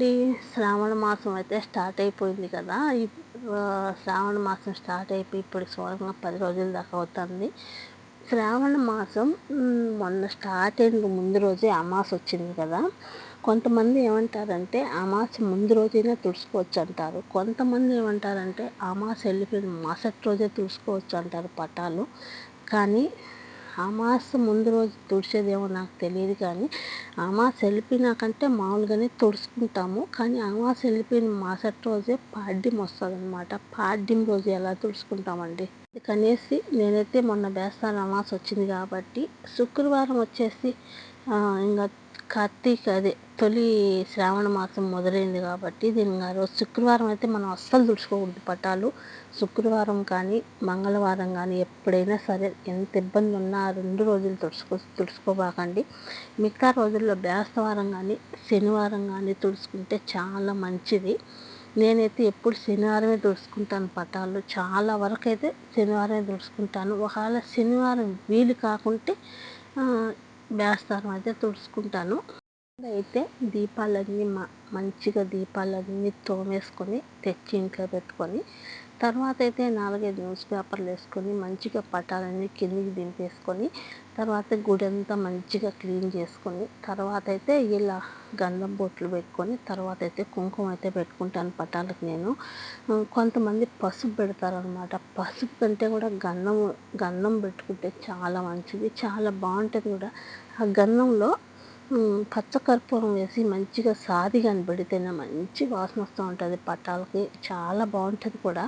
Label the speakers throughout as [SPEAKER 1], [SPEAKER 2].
[SPEAKER 1] అండి శ్రావణ మాసం అయితే స్టార్ట్ అయిపోయింది కదా. శ్రావణ మాసం స్టార్ట్ అయిపోయి ఇప్పుడు సుమారుగా పది రోజుల దాకా అవుతుంది. శ్రావణ మాసం మొన్న స్టార్ట్ అయిన ముందు రోజే అమాస వచ్చింది కదా. కొంతమంది ఏమంటారంటే అమాస ముందు రోజైనా తుడుచుకోవచ్చు అంటారు కొంతమంది ఏమంటారంటే అమాస వెళ్ళిపోయిన మరుసటి రోజే తుడుచుకోవచ్చు అంటారు పటాలు. కానీ అమాస ముందు రోజు తుడిచేదేమో నాకు తెలియదు కానీ అమాస వెళ్ళిపోయినాకంటే మామూలుగానే తుడుచుకుంటాము. కానీ అమాస వెళ్ళిపోయిన మరుసటి రోజే పాడ్యం వస్తుంది అనమాట పాడ్యం రోజు ఎలా తుడుచుకుంటామండి? కనేసి నేనైతే మొన్న బేస్తాన అమాస వచ్చింది కాబట్టి శుక్రవారం వచ్చేసి ఇంకా కార్తీక అదే తొలి శ్రావణ మాసం మొదలైంది కాబట్టి దీని ఆ రోజు శుక్రవారం అయితే మనం అస్సలు తుడుచుకోకూడదు పటాలు. శుక్రవారం కానీ మంగళవారం కానీ ఎప్పుడైనా సరే ఎంత ఇబ్బంది ఉన్నా రెండు రోజులు తుడుచుకో తుడుచుకోబాకండి. మిగతా రోజుల్లో బేస్తవారం కానీ శనివారం కానీ తుడుచుకుంటే చాలా మంచిది. నేనైతే ఎప్పుడు శనివారమే తుడుచుకుంటాను పటాలు. చాలా వరకు అయితే శనివారమే తుడుచుకుంటాను. ఒకవేళ శనివారం వీలు కాకుంటే బేస్తారం అయితే తుడుచుకుంటాను. అయితే దీపాలన్నీ మంచిగా దీపాలన్నీ తోమేసుకొని తెచ్చి ఇంట్లో పెట్టుకొని తర్వాత అయితే నాలుగైదు న్యూస్ పేపర్లు వేసుకొని మంచిగా పటాలన్నీ కిందికి దింపేసుకొని తర్వాత గుడి అంతా మంచిగా క్లీన్ చేసుకొని తర్వాత అయితే ఇలా గంధం బొట్లు పెట్టుకొని తర్వాత అయితే కుంకుమ అయితే పెట్టుకుంటాను పటాలకు నేను. కొంతమంది పసుపు పెడతారనమాట పసుపు కంటే కూడా గంధం గంధం పెట్టుకుంటే చాలా మంచిది. చాలా బాగుంటుంది కూడా. ఆ గంధంలో పచ్చకర్పూరం వేసి మంచిగా సాది కనబడితేనే మంచి వాసన వస్తూ ఉంటుంది పట్టాలకి చాలా బాగుంటుంది కూడా.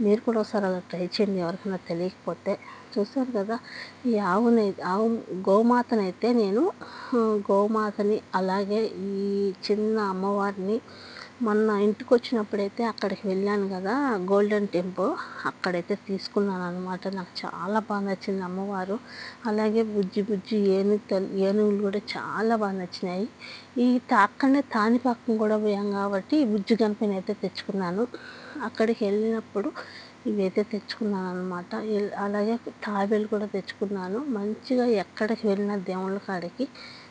[SPEAKER 1] మీరు కూడా ఒకసారి అలా ట్రై చేయండి ఎవరికైనా తెలియకపోతే. చూశారు కదా ఈ ఆవుని ఆవు గోమాతనైతే నేను గోమాతని అలాగే ఈ చిన్న అమ్మవారిని మొన్న ఇంటికి వచ్చినప్పుడైతే అక్కడికి వెళ్ళాను కదా గోల్డెన్ టెంపుల్ అక్కడైతే తీసుకున్నాను అనమాట నాకు చాలా బాగా నచ్చింది అమ్మవారు. అలాగే బుజ్జి బుజ్జి ఏనుగు ఏనుగులు కూడా చాలా బాగా నచ్చినాయి. ఈ అక్కడనే తానిపాకం కూడా పోయాం కాబట్టి బుజ్జి గణపని అయితే తెచ్చుకున్నాను. అక్కడికి వెళ్ళినప్పుడు ఇవైతే తెచ్చుకున్నాను అనమాట అలాగే తాబేలు కూడా తెచ్చుకున్నాను. మంచిగా ఎక్కడికి వెళ్ళిన దేవుళ్ళ కాడికి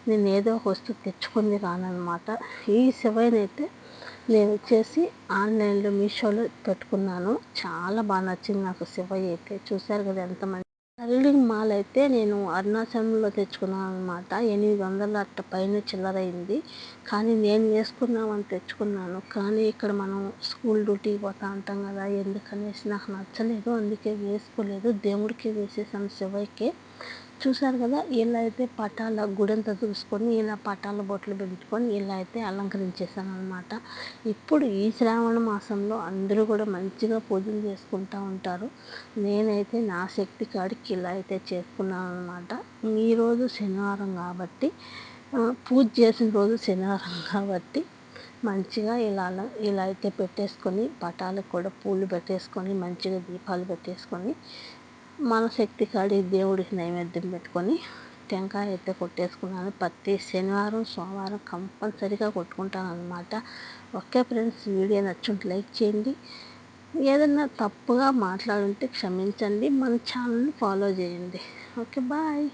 [SPEAKER 1] నేను ఏదో ఒక వస్తువు తెచ్చుకుంది రానమాట ఈ శివైనైతే నేను వచ్చేసి ఆన్లైన్లో మీషోలో పెట్టుకున్నాను. చాలా బాగా నచ్చింది నాకు శివయ్య అయితే. చూశారు కదా ఎంత మంచి కర్లింగ్ మాల్ అయితే నేను అరుణాచలంలో తెచ్చుకున్నాను అనమాట ఎనిమిది వందల అట్ట పైన చిల్లరైంది కానీ నేను వేసుకున్నామని తెచ్చుకున్నాను. కానీ ఇక్కడ మనం స్కూల్ డ్యూటీకి పోతా ఉంటాం కదా ఎందుకనేసి నాకు నచ్చలేదు. అందుకే వేసుకోలేదు. దేవుడికి వేసేసాను శివయ్యకి. చూసారు కదా ఇలా అయితే పటాల గుడంతా చూసుకొని ఇలా పటాల బొట్లు పెట్టుకొని ఇలా అయితే అలంకరించేసాను అనమాట ఇప్పుడు ఈ శ్రావణ మాసంలో అందరూ కూడా మంచిగా పూజలు చేసుకుంటూ ఉంటారు. నేనైతే నా శక్తి కాడికి ఇలా అయితే చేసుకున్నాను అనమాట ఈరోజు శనివారం కాబట్టి పూజ చేసిన రోజు శనివారం కాబట్టి మంచిగా ఇలా ఇలా అయితే పెట్టేసుకొని పటాలకు కూడా పూలు పెట్టేసుకొని మంచిగా దీపాలు పెట్టేసుకొని మన శక్తి కాడి దేవుడికి నైవేద్యం పెట్టుకొని టెంకాయ అయితే కొట్టేసుకున్నాను. ప్రతి శనివారం సోమవారం కంపల్సరీగా కొట్టుకుంటాను అనమాట ఓకే ఫ్రెండ్స్ వీడియో నచ్చుంటే లైక్ చేయండి. ఏదన్నా తప్పుగా మాట్లాడుంటే క్షమించండి. మన ఛానల్ని ఫాలో చేయండి. Okay bye.